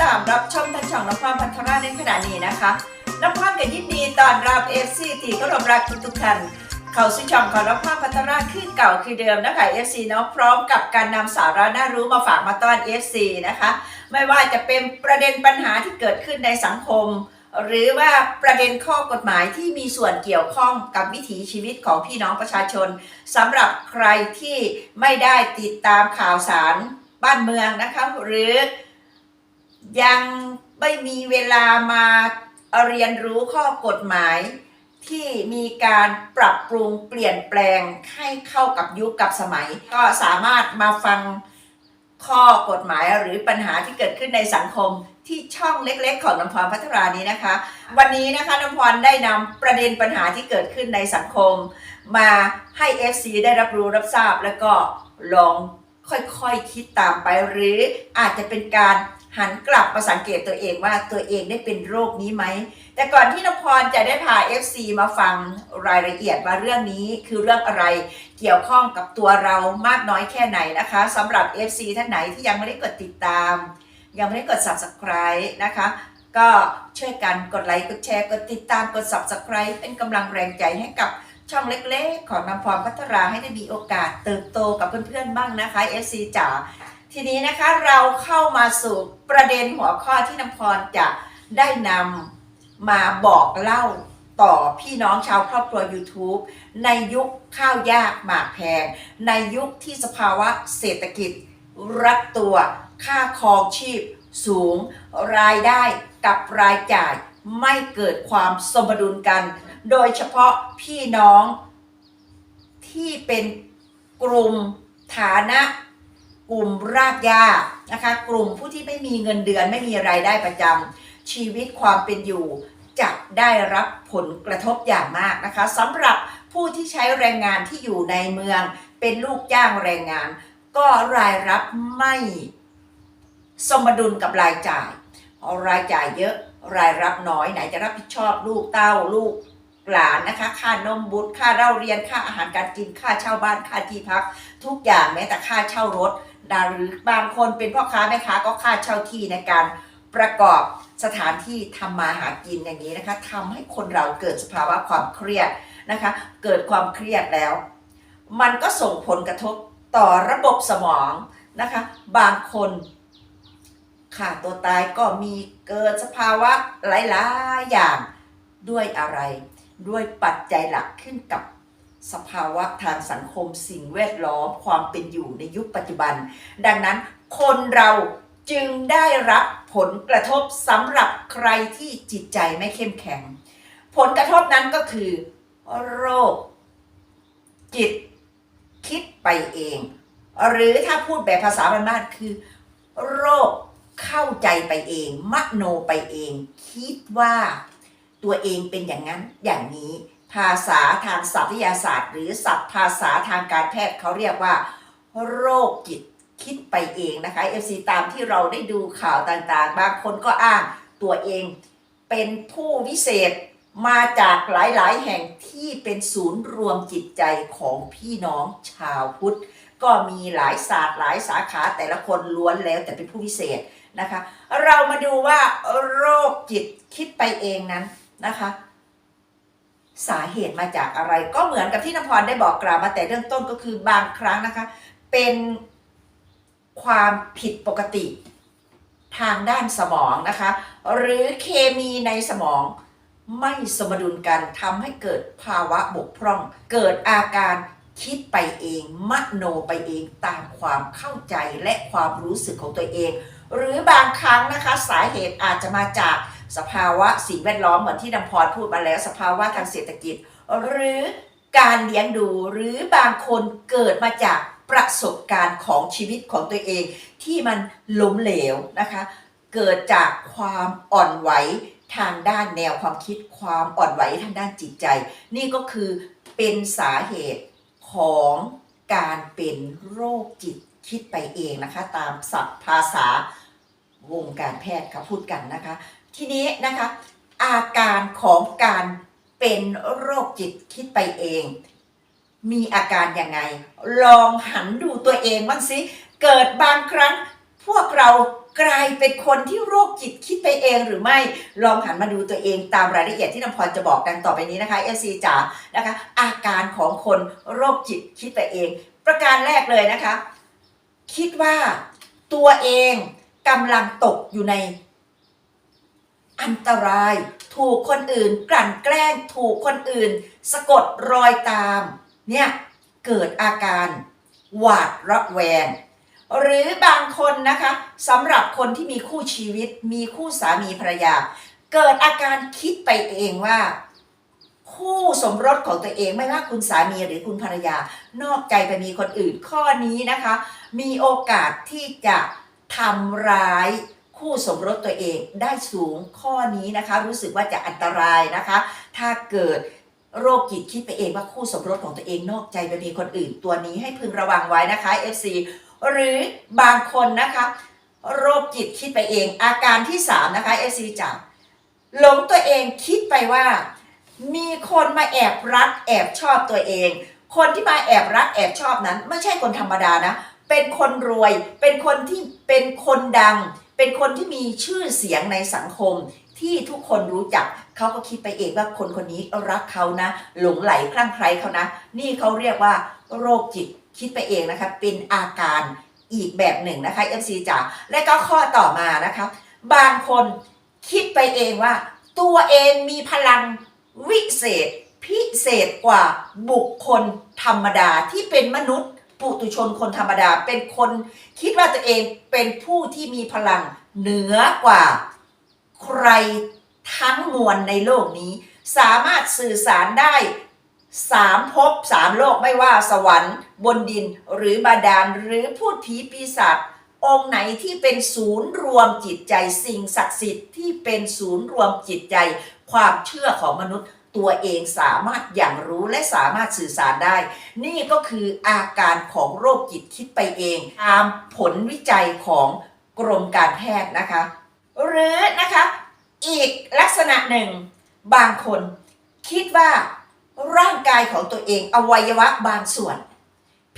ตามรับชมทางช่องน้ำความพัฒนาในขณะนี้นะคะน้ำความกับยินดีตอนรับเอฟซีที่ก็รบรักทุกท่านเขาสู่ช่องของน้ำความพัฒนาขึ้นเก่าคือเดิมนะคะเอฟซีเนาะพร้อมกับการนำสาระน่ารู้มาฝากมาต้อนเอฟซีนะคะ ไม่ว่าจะเป็นประเด็นปัญหาที่เกิดขึ้นในสังคมหรือว่าประเด็นข้อกฎหมายที่มีส่วนเกี่ยวข้องกับวิถีชีวิตของพี่น้องประชาชนสำหรับใครที่ไม่ได้ติดตามข่าวสารบ้านเมืองนะคะหรือ ยังไม่มีเวลามาเรียนรู้ข้อกฎหมายที่มีการปรับปรุงเปลี่ยนแปลงให้เข้ากับยุคกับสมัย ก็สามารถมาฟังข้อกฎหมายหรือปัญหาที่เกิดขึ้นในสังคมที่ช่องเล็กๆ ของน้ำพรพัฒรานี้นะคะ วันนี้นะคะน้ำพรได้นำประเด็นปัญหาที่เกิดขึ้นในสังคม มาให้ FC ได้รับรู้รับทราบแล้วก็ลองค่อยๆคิดตามไปหรืออาจจะเป็นการ หันกลับมาสังเกตตัวเองว่าตัวเองได้เป็นโรคนี้ไหม แต่ก่อนที่นพรจะได้พา FC มาฟังรายละเอียดว่าเรื่องนี้คือเรื่องอะไรเกี่ยวข้องกับตัวเรามากน้อยแค่ไหนนะคะสำหรับ FC ท่านไหนที่ยังไม่ได้กดติดตาม ยังไม่ได้กด subscribe นะคะก็ช่วยกันกดไลค์กดแชร์กดติดตามกด subscribe เป็นกำลังแรงใจให้กับช่องเล็กๆ ของน้ำพรพัฒราให้ได้มีโอกาสเติบโตกับเพื่อนๆบ้างนะคะ FC จ๋า ทีนี้นะคะเราเข้ามาสู่ประเด็นหัวข้อที่น้ำพรจะได้นำมาบอกเล่าต่อพี่น้องชาวครอบครัว YouTube ในยุคข้าวยากหมากแพง ในยุคที่สภาวะเศรษฐกิจ รัดตัวค่าครองชีพสูง รายได้กับรายจ่ายไม่เกิดความสมดุลกัน โดยเฉพาะพี่น้องที่เป็นกลุ่มฐานะ กลุ่มรากหญ้านะคะ กลุ่มผู้ที่ไม่มีเงินเดือนไม่มีรายได้ประจำชีวิตความเป็นอยู่จะได้รับผลกระทบอย่างมากนะคะสำหรับผู้ที่ใช้แรงงานที่อยู่ในเมือง เป็นลูกจ้างแรงงาน ก็รายรับไม่สมดุลกับรายจ่าย รายจ่ายเยอะรายรับน้อยไหนจะรับผิดชอบลูกเต้าลูกหลานนะคะ ค่านมบุตรค่าเล่าเรียนค่าอาหารการกินค่าเช่าบ้านค่าที่พัก ทุกอย่างแม้แต่ค่าเช่ารถ ดาหรือบางคนเป็นพ่อค้าแม่ค้าก็ค่าเช่าที่ในการประกอบสถานที่ทำมาหากินอย่างนี้นะคะทำให้คนเราเกิดสภาวะความเครียดนะคะ เกิดความเครียดแล้ว มันก็ส่งผลกระทบต่อระบบสมองนะคะ บางคนขาดตัวตายก็มีเกิดสภาวะหลายๆอย่างด้วยอะไร ด้วยปัจจัยหลักขึ้นกับ สภาวะทางสังคมสิ่งแวดล้อมความเป็นอยู่ในยุคปัจจุบัน ดังนั้นคนเราจึงได้รับผลกระทบสำหรับใครที่จิตใจไม่เข้มแข็ง ผลกระทบนั้นก็คือ โรค จิตคิดไปเอง หรือถ้าพูดแบบภาษาบ้านๆคือ โรคเข้าใจไปเอง มโนไปเอง คิดว่าตัวเองเป็นอย่างนั้นอย่างนี้ ภาษาทางศัพท์วิทยาศาสตร์ หรือศัพท์ภาษาทางการแพทย์เขาเรียกว่า โรคจิตคิดไปเองนะคะ FC ตามที่เราได้ดูข่าวต่างๆ บางคนก็อ้างตัวเองเป็นผู้วิเศษมาจากหลายๆ แห่งที่เป็นศูนย์รวมจิตใจของพี่น้องชาวพุทธ ก็มีหลายศาสตร์หลายสาขาแต่ละคนล้วนแล้วแต่เป็นผู้วิเศษนะคะ เรามาดูว่าโรคจิตคิดไปเองนั้นนะคะ สาเหตุมาจากอะไรก็เหมือนกับที่นภพรได้บอกกล่าวมาแต่เรื่องต้นก็คือบางครั้งนะคะ เป็นความผิดปกติทางด้านสมองนะคะ หรือเคมีในสมองไม่สมดุลกันทำให้เกิดภาวะบกพร่อง เกิดอาการคิดไปเองมโนไปเองตามความเข้าใจและความรู้สึกของตัวเอง หรือบางครั้งนะคะสาเหตุอาจจะมาจาก สภาวะสิ่งแวดล้อมเหมือนที่นำพรพูดมาแล้ว สภาวะทางเศรษฐกิจ หรือการเลี้ยงดูหรือบางคนเกิดมาจากประสบการณ์ของชีวิตของตัวเอง ที่มันล้มเหลวนะคะ เกิดจากความอ่อนไหวทางด้านแนวความคิดความอ่อนไหวทางด้านจิตใจ นี่ก็คือเป็นสาเหตุของการเป็นโรคจิตคิดไปเองนะคะ ตามศัพท์ภาษาวงการแพทย์เขาพูดกันนะคะ ทีนี้นะคะอาการของการเป็นโรคจิตคิดไปเอง มีอาการยังไง ลองหันดูตัวเองบ้างสิ เกิดบางครั้งพวกเรากลายเป็นคนที่โรคจิตคิดไปเองหรือไม่ลองหันมาดูตัวเองตามรายละเอียดที่น้ำพรจะบอกดังต่อไปนี้นะคะ FC จ๋านะคะ อาการของคนโรคจิตคิดไปเอง ประการแรกเลยนะคะ คิดว่าตัวเองกำลังตกอยู่ใน อันตราย ถูกคนอื่น กลั่นแกล้ง ถูกคนอื่น สะกดรอยตาม เนี่ย เกิดอาการหวาดระแวง หรือบางคนนะคะสำหรับคนที่มีคู่ชีวิต มีคู่สามีภรรยา เกิดอาการคิดไปเองว่า คู่สมรสของตัวเองไม่ว่าคุณสามีหรือคุณภรรยา นอกใจไปมีคนอื่นข้อนี้นะคะ มีโอกาสที่จะทำร้าย คู่สมรสตัวเองได้สูงข้อนี้นะคะ รู้สึกว่าจะอันตรายนะคะ ถ้าเกิดโรคจิตคิดไปเองว่าคู่สมรสของตัวเองนอกใจไปมีคนอื่นตัวนี้ให้พึงระวังไว้นะคะ FC หรือบางคนนะคะ โรคจิตคิดไปเอง อาการที่ 3 นะคะ FC จับหลงตัวเองคิดไปว่า มีคนมาแอบรักแอบชอบตัวเอง คนที่มาแอบรักแอบชอบนั้น ไม่ใช่คนธรรมดานะ เป็นคนรวย เป็นคนที่เป็นคนดัง เป็นคนที่มีชื่อเสียงในสังคมที่ทุกคนรู้จักเขาก็คิดไปเองว่าคนคนนี้รักเขานะ หลงไหลคลั่งไคล้เขานะ นี่เขาเรียกว่าโรคจิตคิดไปเองนะคะ เป็นอาการอีกแบบหนึ่งนะคะ FC จ๋าและก็ข้อต่อมานะคะ บางคนคิดไปเองว่า ตัวเองมีพลังวิเศษ พิเศษกว่าบุคคลธรรมดาที่เป็นมนุษย์ ปุตุชนคนธรรมดาเป็นคนคิดว่าตัวเองเป็นผู้ที่มีพลังเหนือกว่าใครทั้งมวลในโลกนี้ สามารถสื่อสารได้สามภพสามโลกไม่ว่าสวรรค์ บนดินหรือบาดาลหรือพูดผีปีศาจองค์ไหนที่เป็นศูนย์รวมจิตใจ สิ่งศักดิ์สิทธิ์ที่เป็นศูนย์รวมจิตใจ ความเชื่อของมนุษย์ ตัวเองสามารถอย่างรู้และสามารถสื่อสารได้ นี่ก็คืออาการของโรคจิตคิดไปเองตามผลวิจัยของกรมการแพทย์นะคะ หรือนะคะอีกลักษณะหนึ่งบางคนคิดว่าร่างกายของตัวเองอวัยวะบางส่วน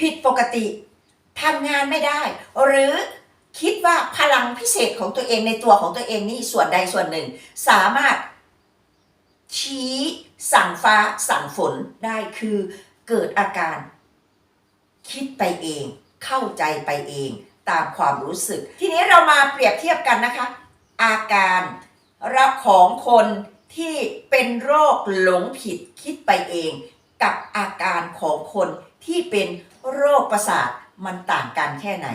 ผิดปกติทำงานไม่ได้ หรือคิดว่าพลังพิเศษของตัวเองในตัวของตัวเองนี่ส่วนใดส่วนหนึ่ง สามารถ ชี้สั่งฟ้าสั่งฝนได้คือเกิดอาการ คิดไปเอง เข้าใจไปเอง ตามความรู้สึก ทีนี้เรามาเปรียบเทียบกันนะคะ อาการรับของคนที่เป็นโรคหลงผิดคิดไปเอง กับอาการของคนที่เป็นโรคประสาทมันต่างกันแค่ไหน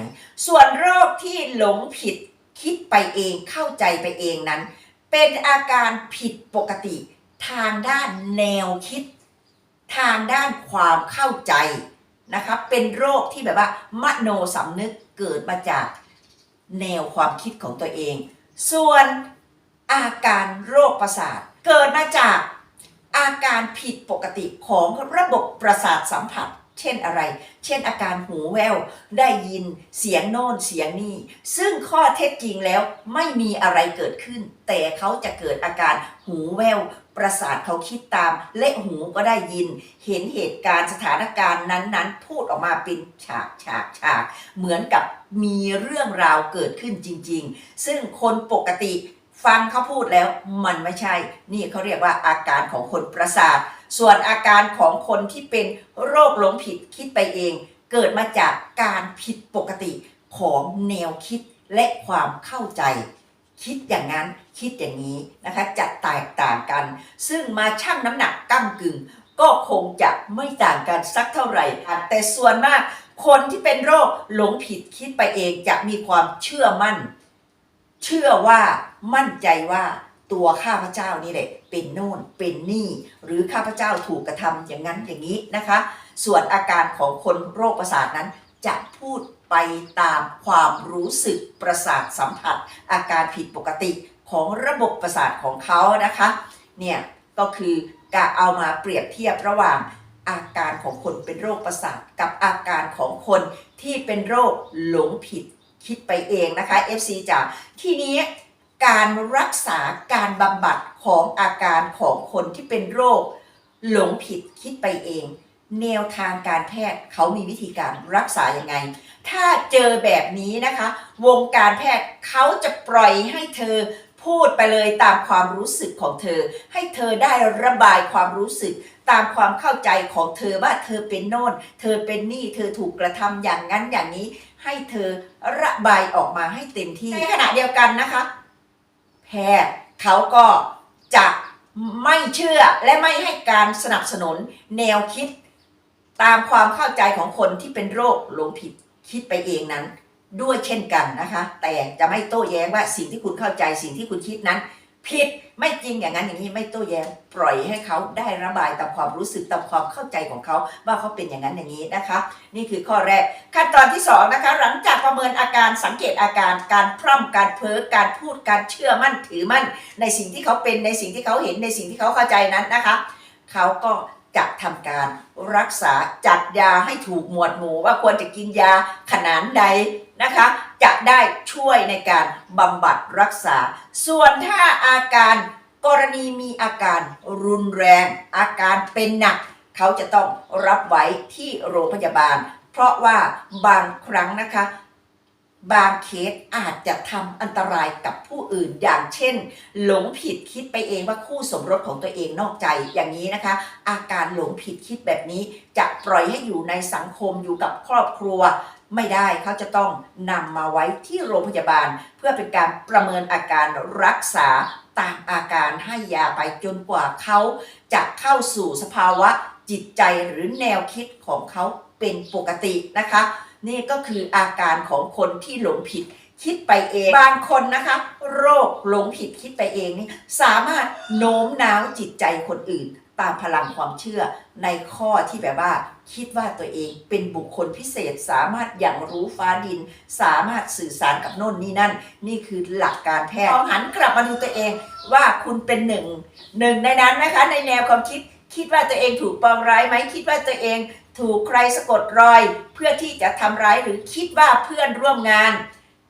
ส่วนโรคที่หลงผิดคิดไปเองเข้าใจไปเองนั้น เป็นอาการผิดปกติ ทางด้านแนวคิด ทางด้านความเข้าใจนะคะเป็นโรคที่แบบว่ามโนสำนึกเกิดมาจากแนวความคิดของตัวเอง ส่วนอาการโรคประสาทเกิดมาจากอาการผิดปกติของระบบประสาทสัมผัส เช่นอะไร เช่นอาการหูแว่วได้ยินเสียงโน่นเสียงนี่ ซึ่งข้อเท็จจริงแล้วไม่มีอะไรเกิดขึ้น แต่เขาจะเกิดอาการหูแวว ประสาทเขาคิดตามและหูก็ได้ยิน เห็นเหตุการณ์สถานการณ์นั้นๆ พูดออกมาเป็นฉากฉากฉาก เหมือนกับมีเรื่องราวเกิดขึ้นจริง ๆ ซึ่งคนปกติฟังเขาพูดแล้วมันไม่ใช่ นี่เขาเรียกว่าอาการของคนประสาท ส่วนอาการของคนที่เป็นโรคหลงผิดคิดไปเอง เกิดมาจากการผิดปกติของแนวคิดและความเข้าใจ คิดอย่างนั้นคิดอย่างนี้นะคะจะแตกต่างกัน ซึ่งมาชั่งน้ำหนักก้ากึ่ง ก็คงจะไม่ต่างกันสักเท่าไหร่แต่ส่วนมาก คนที่เป็นโรคหลงผิดคิดไปเองจะมีความเชื่อมั่น เชื่อว่ามั่นใจว่าตัวข้าพเจ้านี่แหละเป็นโน่นเป็นนี่ หรือข้าพเจ้าถูกกระทำอย่างนั้นอย่างนี้นะคะ ส่วนอาการของคนโรคประสาทนั้น จะพูดไปตามความรู้สึกประสาทสัมผัส อาการผิดปกติของระบบประสาทของเขานะคะเนี่ยก็คือการเอามาเปรียบเทียบระหว่างอาการของคนเป็นโรคประสาทกับอาการของคนที่เป็นโรคหลงผิดคิดไปเองนะคะ FC จ๋าทีนี้การรักษาการบำบัดของอาการของคนที่เป็นโรค หลงผิดคิดไปเอง แนวทางการแพทย์เขามีวิธีการรักษายังไง ถ้าเจอแบบนี้นะคะ วงการแพทย์เขาจะปล่อยให้เธอพูดไปเลยตามความรู้สึกของเธอ ให้เธอได้ระบายความรู้สึก ตามความเข้าใจของเธอว่าเธอเป็นโน่น เธอเป็นนี่เธอถูกกระทำอย่างนั้นอย่างนี้ ให้เธอระบายออกมาให้เต็มที่ในขณะเดียวกันนะคะ แพทย์เขาก็จะไม่เชื่อและไม่ให้การสนับสนุนแนวคิด ตามความเข้าใจของคนที่เป็นโรคหลงผิดคิดไปเองนั้น ด้วยเช่นกันนะคะ แต่จะไม่โต้แย้งว่าสิ่งที่คุณเข้าใจสิ่งที่คุณคิดนั้น ผิดไม่จริงอย่างนั้นอย่างนี้ไม่โต้แย้งปล่อยให้เขาได้ระบายตามความรู้สึกตามความเข้าใจของเขาว่าเขาเป็นอย่างนั้นอย่างนี้นะคะ นี่คือข้อแรกขั้นตอนที่สองนะคะหลังจากประเมินอาการสังเกตอาการการพร่ำการเพ้อการพูดการเชื่อมั่นถือมั่น ในสิ่งที่เขาเป็นในสิ่งที่เขาเห็นในสิ่งที่เขาเข้าใจนั้นนะคะ เขาก็ จะทำการรักษาจัดยาให้ถูกหมวดหมู่ว่าควรจะกินยาขนาดใดนะคะ จะได้ช่วยในการบำบัดรักษา ส่วนถ้าอาการกรณีมีอาการรุนแรง อาการเป็นหนัก เขาจะต้องรับไว้ที่โรงพยาบาล เพราะว่าบางครั้งนะคะ บางเคสอาจจะทำอันตรายกับผู้อื่นอย่างเช่น หลงผิดคิดไปเองว่าคู่สมรสของตัวเองนอกใจอย่างนี้นะคะ อาการหลงผิดคิดแบบนี้ จะปล่อยให้อยู่ในสังคมอยู่กับครอบครัว ไม่ได้เขาจะต้องนำมาไว้ที่โรงพยาบาล เพื่อเป็นการประเมินอาการรักษาตามอาการให้ยาไปจนกว่าเขาจะเข้าสู่สภาวะจิตใจหรือแนวคิดของเขาเป็นปกตินะคะ นี่ก็คืออาการของคนที่หลงผิดคิดไปเอง บางคนนะคะ โรคหลงผิดคิดไปเองนี่สามารถโน้มน้าวจิตใจคนอื่น ตามพลังความเชื่อในข้อที่แบบว่า คิดว่าตัวเองเป็นบุคคลพิเศษสามารถอย่างรู้ฟ้าดิน สามารถสื่อสารกับโน่นนี่นั่น นี่คือหลักการแพทย์ลองหันกลับมาดูตัวเองว่าคุณเป็นหนึ่งหนึ่งในนั้นนะคะในแนวความคิดคิดว่าตัวเองถูกปองร้ายไหมคิดว่าตัวเอง ถูกใครสะกดรอยเพื่อที่จะทำร้ายหรือคิดว่าเพื่อนร่วมงาน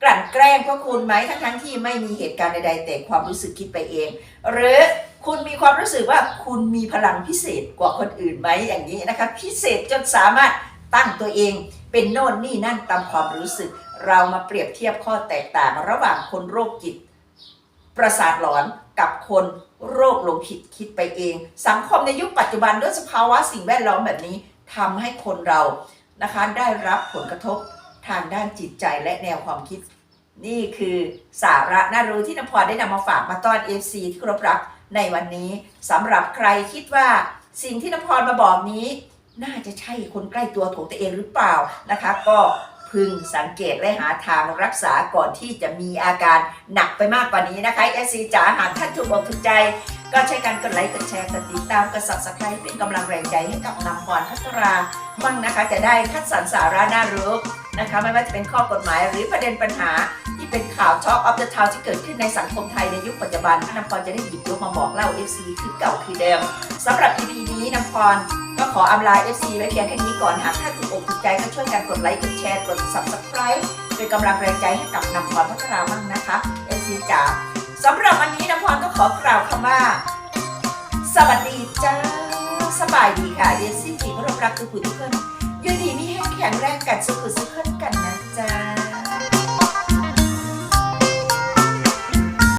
กลั่นแกล้งพวกคุณไหมทั้งทั้งที่ไม่มีเหตุการณ์ใดๆแต่ความรู้สึกคิดไปเอง หรือคุณมีความรู้สึกว่าคุณมีพลังพิเศษกว่าคนอื่นไหมอย่างนี้นะคะ พิเศษจนสามารถตั้งตัวเอง เป็นโน่นนี่นั่นตามความรู้สึก เรามาเปรียบเทียบข้อแตกต่าง ระหว่างคนโรคจิต ประสาทหลอนกับคนโรคหลงผิดคิดไปเอง สังคมในยุคปัจจุบันด้วยสภาวะสิ่งแวดล้อมแบบนี้ ทำให้คนเรานะคะได้รับผลกระทบทางด้านจิตใจและแนวความคิด นี่คือสาระน่ารู้ที่นพรได้นำมาฝากมาต้อน FC ที่ครบรักในวันนี้สำหรับใครคิดว่าสิ่งที่นพรมาบอกนี้ น่าจะใช่คนใกล้ตัวของตัวเองหรือเปล่านะคะ ก็ พึงสังเกตและหาทางรักษาก่อนที่จะมีอาการหนักไปมากกว่านี้นะคะเอซีจ๋าหากท่านถูกอกถูกใจ ก็ใช้การกดไลค์กดแชร์กดติดตามกด subscribe เป็นกำลังแรงใจให้กับนำพรพัตราบ้างนะคะจะได้คัดสรรสาระน่ารู้นะคะไม่ว่าจะเป็นข้อกฎหมายหรือประเด็นปัญหาที่เป็นข่าวช็อกออฟเดอะทาวที่เกิดขึ้นในสังคมไทยในยุคปัจจุบันน้ำพรจะได้หยิบยกมาบอกเล่า FC คือเก่าคือเดิมสำหรับ EP นี้น้ำพร ก็ขออำลา FC ไว้เพียงแค่นี้ก่อนหากท่านถูกอกถูกใจก็ช่วยกันกดไลค์กดแชร์กด subscribe เป็นกำลังแรงใจให้กับนำพรพัฒนาบ้างนะคะ FC จ๋าสำหรับวันนี้น้ำพรก็ขอกล่าวคำว่า สวัสดีจ้าสบายดีค่ะเรียนซี่ที่เคารพรักทุกทุกคนอยูดีมีแห้งแข็งแรงกันสุขสุขคนกันนะจ๊ะ